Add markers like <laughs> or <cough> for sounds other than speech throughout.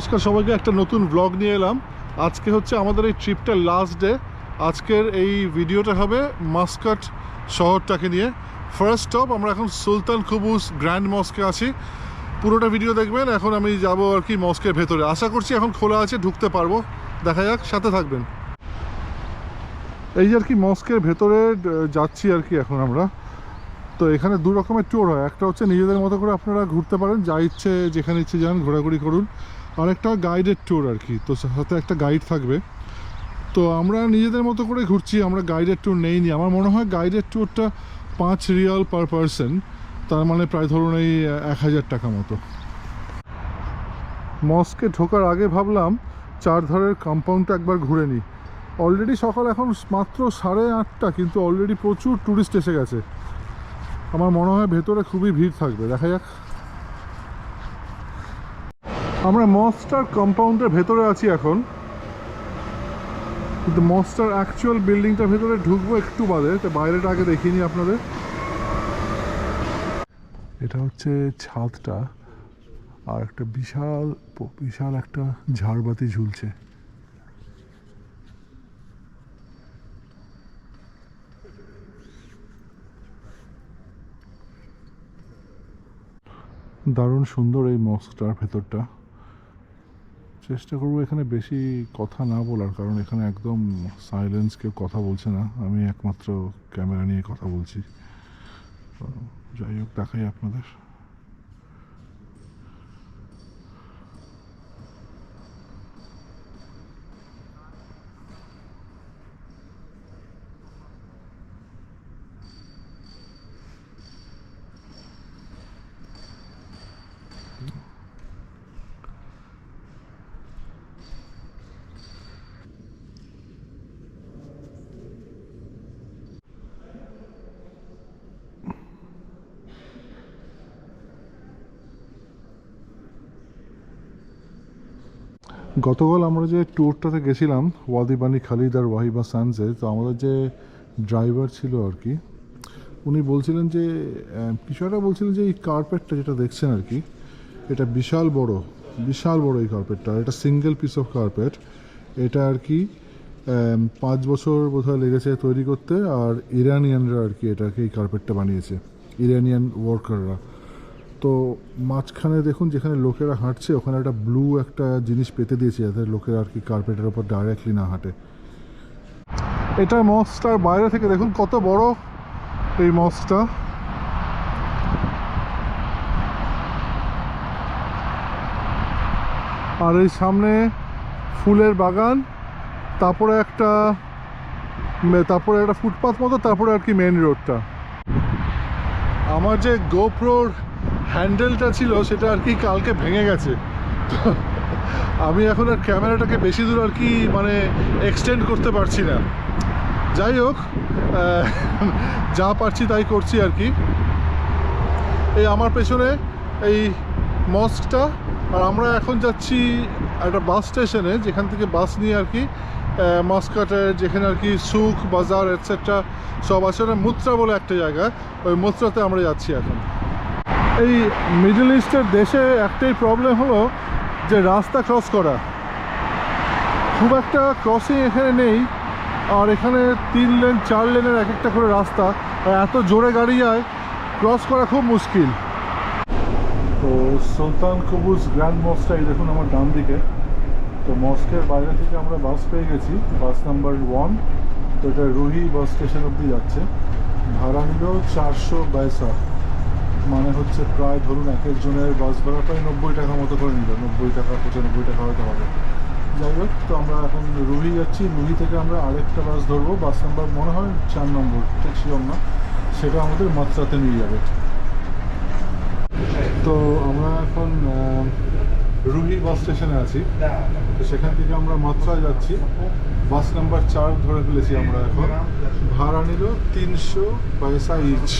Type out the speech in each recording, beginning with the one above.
নমস্কার সবাইকে, একটা নতুন ব্লগ নিয়ে এলাম। আজকে হচ্ছে আমাদের এই ট্রিপটার লাস্ট ডে আজকের এই ভিডিওটা হবে মাস্কাট শহরটাকে নিয়ে। ফার্স্ট স্টপ আমরা এখন সুলতান খুবুস গ্র্যান্ড মস্কে আছি। পুরোটা ভিডিও দেখবেন, এখন আমি যাব আর কি মস্কের ভেতরে। আশা করছি এখন খোলা আছে, ঢুকতে পারব। দেখা যাক, সাথে থাকবেন। এই যে আর কি মস্কের ভেতরে যাচ্ছি আর কি এখন আমরা। তো এখানে দু রকমের ট্যুর হয়। একটা হচ্ছে নিজেদের মতো করে আপনারা ঘুরতে পারেন, যা ইচ্ছে, যেখানে ইচ্ছে যান, ঘোরাঘুরি করুন। আর একটা গাইডেড ট্যুর আর কি তো সাথে একটা গাইড থাকবে। তো আমরা নিজেদের মতো করে ঘুরছি, আমরা গাইডেড ট্যুর নেইনি। আমার মনে হয় গাইডেড ট্যুরটা পাঁচ রিয়াল পার পারসন তার মানে প্রায় ধরুন এই এক হাজার টাকা মতো। মস্কে ঢোকার আগে ভাবলাম চারধারের কম্পাউন্ডটা একবার ঘুরে নিই। অলরেডি সকাল এখন মাত্র সাড়ে আটটা, কিন্তু অলরেডি প্রচুর ট্যুরিস্ট এসে গেছে। আমার মনে হয় ভেতরে খুবই ভিড় থাকবে। দেখা যাক। আমরা মস্টার কম্পাউন্ডের ভেতরে আছি এখন। কিন্তু মস্টার অ্যাকচুয়াল বিল্ডিংটার ভেতরে ঢুকবো একটু বাদে, তো বাইরেটা আগে দেখিনি আপনাদের। এটা হচ্ছে ছাদটা, আর একটা বিশাল বিশাল একটা ঝাড়বাতি ঝুলছে। দারুণ সুন্দর এই মস্কটার ভেতরটা। চেষ্টা করব এখানে বেশি কথা না বলার, কারণ এখানে একদম সাইলেন্স কেউ কথা বলছে না। আমি একমাত্র ক্যামেরা নিয়ে কথা বলছি। যাই হোক, দেখাই আপনাদের। গতকাল আমরা যে ট্যুরটাতে গেছিলাম ওয়াদিবানি খালিদ আর ওয়াহিবা সানসে তো আমাদের যে ড্রাইভার ছিল আর কি, উনি বলছিলেন যে কিছু একটা বলছিলেন যে এই কার্পেটটা যেটা দেখছেন আর কি, এটা বিশাল বড় বিশাল বড় এই কার্পেটটা এটা সিঙ্গেল পিস অফ কার্পেট এটা আর কি পাঁচ বছর বোধহয় লেগেছে তৈরি করতে, আর ইরানিয়ানরা আর কি এটাকে এই কার্পেটটা বানিয়েছে, ইরানিয়ান ওয়ার্কাররা তো মাঝখানে দেখুন যেখানে লোকেরা হাঁটছে, ওখানে একটা ব্লু একটা জিনিস পেতে দিয়েছে যাতে লোকেরা আর কি কার্পেটের ওপর ডাইরেক্টলি না হাঁটে। এটা মসটার বাইরে থেকে দেখুন কত বড় এই মসটা আর এই সামনে ফুলের বাগান, তারপরে একটা তারপরে একটা ফুটপাথ মতো, তারপরে আর কি মেন রোডটা আমার যে গোপ্রোর হ্যান্ডেলটা ছিল, সেটা আর কি কালকে ভেঙে গেছে। আমি এখন আর ক্যামেরাটাকে বেশি দূর আর কি মানে এক্সটেন্ড করতে পারছি না। যাই হোক যা পারছি তাই করছি আর কি। এই আমার পেছনে এই মস্কটা, আর আমরা এখন যাচ্ছি একটা বাস স্টেশনে, যেখান থেকে বাস নিয়ে আর কি মাস্কাটের যেখানে আর কি সুখ, বাজার এটসেট্রা সব আসলে মুত্রা বলে একটা জায়গা। ওই মুত্রাতে আমরা যাচ্ছি এখন। এই মিডল ইস্টের দেশে একটাই প্রবলেম হলো যে রাস্তা ক্রস করা। খুব একটা ক্রসিং এখানে নেই, আর এখানে তিন লেন চার লেনের এক একটা করে রাস্তা, আর এত জোরে গাড়ি যায় ক্রস করা খুব মুশকিল। তো সুলতান কবুজ গ্র্যান্ড মস্কটাই দেখুন আমার ডান দিকে। তো মস্কের বাইরে থেকে আমরা বাস পেয়ে গেছি বাস নাম্বার ওয়ান তো এটা রুহি বাস স্টেশন অবধি যাচ্ছে। ভাড়া নিল চারশো পয়সা। মানে হচ্ছে প্রায় ধরুন এক একজনের বাস ভাড়া প্রায় নব্বই টাকা মতো করে নিল নব্বই টাকা, পঁচানব্বই টাকা হয়তো হবে। যাই হোক, তো আমরা এখন রুহি যাচ্ছি, রুহি থেকে আমরা আরেকটা বাস ধরবো, বাস নাম্বার মনে হয় চার নম্বর, ঠিক শিওর না, সেটা আমাদের মাত্রাতে নিয়ে যাবে। তো আমরা এখন রুহি বাস স্টেশনে আছি। তো সেখান থেকে আমরা মাত্রায় যাচ্ছি। বাস নাম্বার চার ধরে ফেলেছি আমরা এখন। ভাড়া নিল তিনশো পয়সা ইচ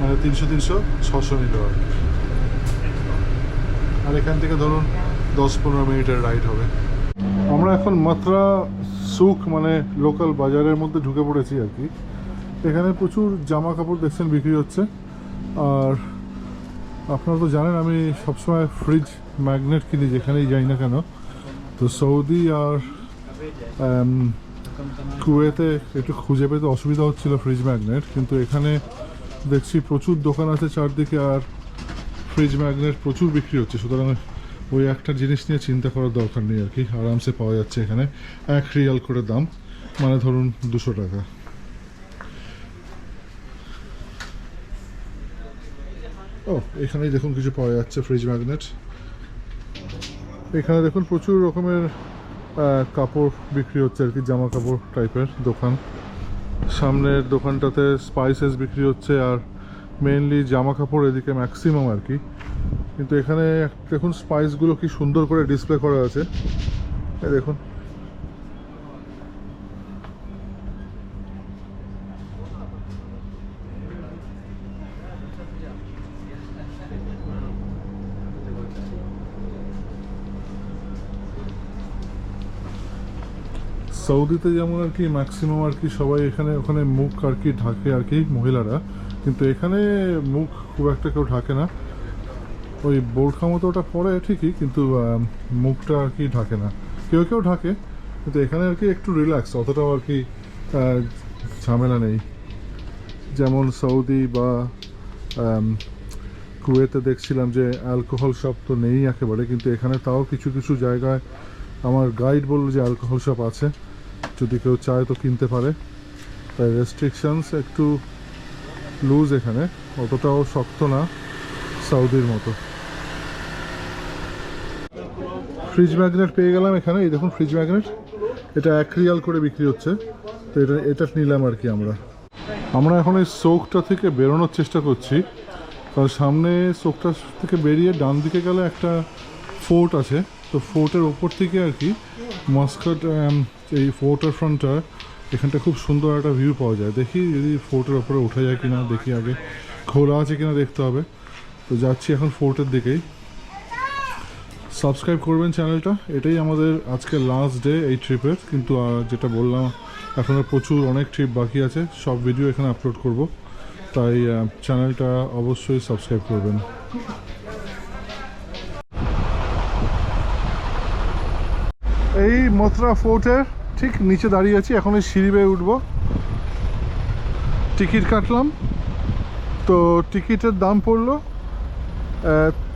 মানে তিনশো তিনশো, ছশো নিল আর আর এখান থেকে ধরুন দশ পনেরো মিনিটের রাইড হবে। আমরা এখন মাত্রা সুখ মানে লোকাল বাজারের মধ্যে ঢুকে পড়েছি আর কি। এখানে প্রচুর জামা কাপড় দেখছেন বিক্রি হচ্ছে। আর আপনারা তো জানেন, আমি সবসময় ফ্রিজ ম্যাগনেট কিনি যেখানেই যাই না কেন। তো সৌদি আর কুয়েতে একটু খুঁজে পেতে অসুবিধা হচ্ছিল ফ্রিজ ম্যাগনেট কিন্তু এখানে দেখছি প্রচুর দোকান আছে চারদিকে আর ফ্রিজ ম্যাগনেট প্রচুর বিক্রি হচ্ছে। সুতরাং ওই একটা জিনিস নিয়ে চিন্তা করার দরকার নেই আর কি। আরামসে পাওয়া যাচ্ছে এখানে। এক রিয়াল করে দাম। মানে ধরুন দুশো টাকা। ও, এখানেই দেখুন কিছু পাওয়া যাচ্ছে ফ্রিজ ম্যাগনেট এখানে দেখুন প্রচুর রকমের কাপড় বিক্রি হচ্ছে আর কি, জামা কাপড় টাইপের দোকান। সামনের দোকানটাতে স্পাইসেস বিক্রি হচ্ছে আর মেনলি জামা কাপড় এদিকে ম্যাক্সিমাম আর কি। কিন্তু এখানে দেখুন স্পাইসগুলো কি সুন্দর করে ডিসপ্লে করা আছে। দেখুন। সৌদিতে যেমন আর কি ম্যাক্সিমাম আর কি সবাই এখানে, ওখানে মুখ আর কি ঢাকে আর কি মহিলারা। কিন্তু এখানে মুখ খুব একটা কেউ ঢাকে না। ওই বোরখা মতো ওটা পরে ঠিকই, কিন্তু মুখটা আর কি ঢাকে না। কেউ কেউ ঢাকে, কিন্তু এখানে আর কি একটু রিল্যাক্স অতটাও আর কি ঝামেলা নেই। যেমন সৌদি বা কুয়েতে দেখছিলাম যে অ্যালকোহল শপ তো নেই একেবারে, কিন্তু এখানে তাও কিছু কিছু জায়গায় আমার গাইড বলল যে অ্যালকোহল শপ আছে। যদি কেউ চায় তো কিনতে পারে। তাই রেস্ট্রিকশনস একটু লুজ এখানে। অতটাও শক্ত না সৌদির মতো। ফ্রিজ ম্যাগনেট পেয়ে গেলাম এখানে। এই দেখুন ফ্রিজ ম্যাগনেট এটা এক রিয়াল করে বিক্রি হচ্ছে। তো এটা এটা নিলাম আর কি আমরা। আমরা এখন এই চৌকটা থেকে বেরোনোর চেষ্টা করছি। কারণ সামনে চৌকটা থেকে বেরিয়ে ডান দিকে গেলে একটা ফোর্ট আছে। তো ফোর্টের ওপর থেকে আর কি মাস্কাট এই ফোর্টের ফ্রন্টটা, এখানটা খুব সুন্দর একটা ভিউ পাওয়া যায়। দেখি যদি ফোর্টের ওপরে ওঠা যায় কিনা, দেখি আগে। খোলা আছে কিনা দেখতে হবে। তো যাচ্ছি এখন ফোর্টের দিকেই। সাবস্ক্রাইব করবেন চ্যানেলটা এটাই আমাদের আজকে লাস্ট ডে এই ট্রিপের কিন্তু যেটা বললাম এখনও প্রচুর অনেক ট্রিপ বাকি আছে। সব ভিডিও এখানে আপলোড করব। তাই চ্যানেলটা অবশ্যই সাবস্ক্রাইব করবেন। এই মথুরা ফোর্টের ঠিক নিচে দাঁড়িয়ে আছি, এখন এই সিঁড়ি বেয়ে উঠবো। টিকিট কাটলাম, তো টিকিটের দাম পড়ল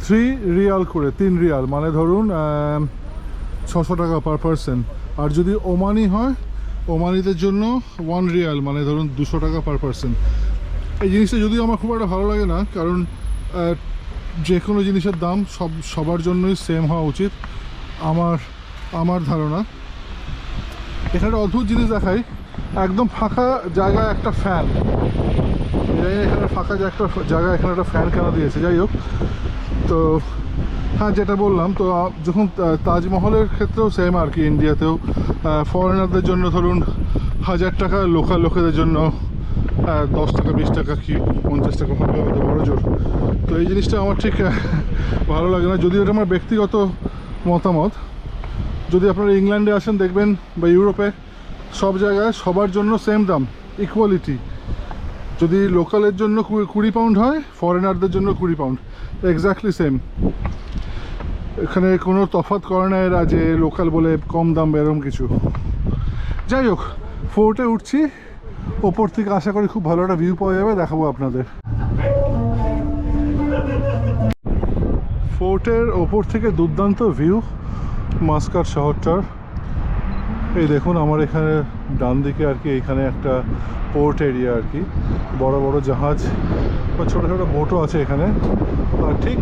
থ্রি রিয়াল করে, তিন রিয়াল মানে ধরুন ছশো টাকা পার পারসন আর যদি ওমানি হয়, ওমানিদের জন্য ওয়ান রিয়াল মানে ধরুন দুশো টাকা পার পারসন এই জিনিসটা যদিও আমার খুব একটা ভালো লাগে না, কারণ যে কোনো জিনিসের দাম সব, সবার জন্যই সেম হওয়া উচিত। আমার আমার ধারণা। এখানে অদ্ভুত জিনিস দেখাই। একদম ফাঁকা জায়গায় একটা ফ্যান এখানে ফাঁকা একটা জায়গা এখানে একটা ফ্যান কেন দিয়েছে, যাই হোক। তো হ্যাঁ যেটা বললাম, তো যখন তাজমহলের ক্ষেত্রেও সেম আর কি ইন্ডিয়াতেও ফরেনারদের জন্য ধরুন, হাজার টাকা লোকাল লোকেদের জন্য দশ টাকা, বিশ টাকা কি, পঞ্চাশ টাকা হবে, হয়তো বড় জোর। তো এই জিনিসটা আমার ঠিক ভালো লাগে না। যদিও এটা আমার ব্যক্তিগত মতামত যদি আপনারা ইংল্যান্ডে আসেন, দেখবেন বা ইউরোপে সব জায়গায় সবার জন্য সেম দাম ইকুয়ালিটি যদি লোকালের জন্য কুড়ি পাউন্ড হয় ফরেনারদের জন্য কুড়ি পাউন্ড এক্স্যাক্টলি সেম এখানে কোনো তফাৎ করে না এরা যে লোকাল বলে কম দাম এরকম কিছু। যাই হোক ফোর্টে উঠছি। ওপর থেকে আশা করি খুব ভালো একটা ভিউ পাওয়া যাবে, দেখাবো আপনাদের। ফোর্টের ওপর থেকে দুর্দান্ত ভিউ মাস্কাট শহরটার। এই দেখুন, আমার এখানে ডান দিকে আর কি এখানে একটা পোর্ট এরিয়া আর কি। বড় বড় জাহাজ বা ছোটো ছোটো বোটও আছে এখানে। আর ঠিক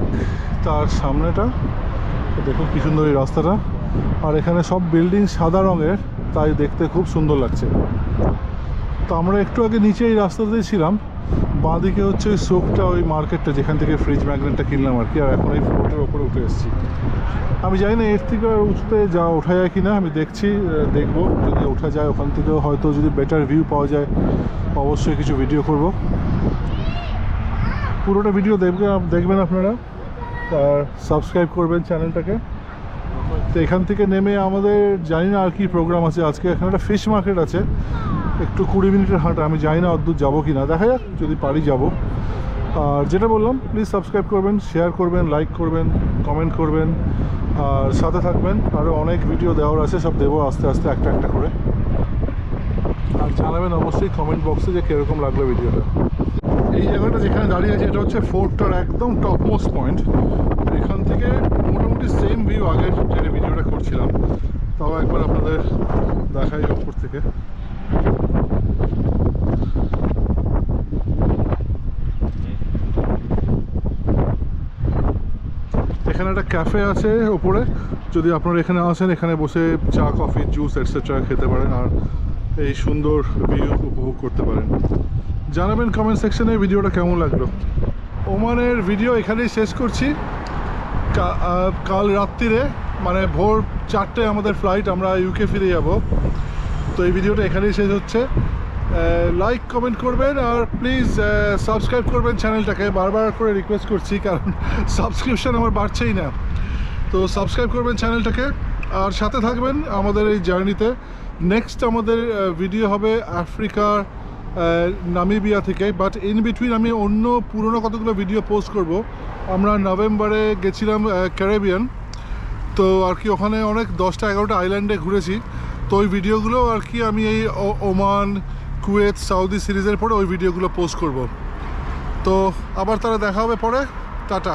তার সামনেটা, দেখুন কি সুন্দর এই রাস্তাটা। আর এখানে সব বিল্ডিং সাদা রঙের, তাই দেখতে খুব সুন্দর লাগছে। তো আমরা একটু আগে নিচে এই রাস্তাতেই ছিলাম। বাঁদিকে হচ্ছে শোকটা ওই মার্কেটটা, যেখান থেকে ফ্রিজ ম্যাগনেটটা কিনলাম আর কি, আর এখন এই ফ্লোটের ওপরে উঠে এসেছি। আমি জানি না এর থেকে আর উঁচুতে যা ওঠা যায় কি না আমি দেখছি দেখব, যদি ওঠা যায় ওখান থেকেও হয়তো যদি বেটার ভিউ পাওয়া যায়, অবশ্যই কিছু ভিডিও করব। পুরোটা ভিডিও দেখবে, দেখবেন আপনারা, আর সাবস্ক্রাইব করবেন চ্যানেলটাকে তো এখান থেকে নেমে আমাদের, জানি না আর কি প্রোগ্রাম আছে। আজকে এখানে একটা ফিশ মার্কেট আছে। একটু কুড়ি মিনিটের হাঁটা। আমি জানি না অদ্ভুত যাব কি না দেখা যাক, যদি পারি যাব। আর যেটা বললাম প্লিজ সাবস্ক্রাইব করবেন শেয়ার করবেন লাইক করবেন কমেন্ট করবেন, আর সাথে থাকবেন। আরও অনেক ভিডিও দেওয়ার আছে, সব দেবো আস্তে আস্তে একটা একটা করে। আর জানাবেন অবশ্যই কমেন্ট বক্সে যে কীরকম লাগল ভিডিওটা এই জায়গাটা যেখানে দাঁড়িয়ে আছে, এটা হচ্ছে ফোর্টটার একদম টপমোস্ট পয়েন্ট এখান থেকে মোটামুটি সেম ভিউ আগের যে ভিডিওটা করছিলাম। তাও একবার আপনাদের দেখাই ওপর থেকে। এখানে একটা ক্যাফে আছে ওপরে। যদি আপনারা এখানে আসেন, এখানে বসে চা কফি জুস এটসেট্রা খেতে পারেন আর এই সুন্দর ভিউ উপভোগ করতে পারেন। জানাবেন কমেন্ট সেকশনে ভিডিওটা কেমন লাগল। ওমানের ভিডিও এখানেই শেষ করছি। কাল রাত্রিরে মানে ভোর চারটে আমাদের ফ্লাইট আমরা ইউকে ফিরে যাব। তো এই ভিডিওটা এখানেই শেষ হচ্ছে। লাইক কমেন্ট করবেন আর প্লিজ সাবস্ক্রাইব করবেন চ্যানেলটাকে বারবার করে রিকোয়েস্ট করছি, কারণ <laughs> সাবস্ক্রিপশন আমার বাড়ছেই না। তো সাবস্ক্রাইব করবেন চ্যানেলটাকে আর সাথে থাকবেন আমাদের এই জার্নিতে নেক্সট আমাদের ভিডিও হবে আফ্রিকার নামিবিয়া থেকে বাট ইন বিটুইন আমি অন্য পুরনো কতগুলো ভিডিও পোস্ট করব। আমরা নভেম্বরে গেছিলাম ক্যারেবিয়ান তো আর কি ওখানে অনেক দশটা এগারোটা আইল্যান্ডে ঘুরেছি। তো ওই ভিডিওগুলো আর কি আমি এই ওমান, কুয়েত সাউদি সিরিজের পরে ওই ভিডিওগুলো পোস্ট করব। তো আবার তারা দেখা হবে পরে। টাটা।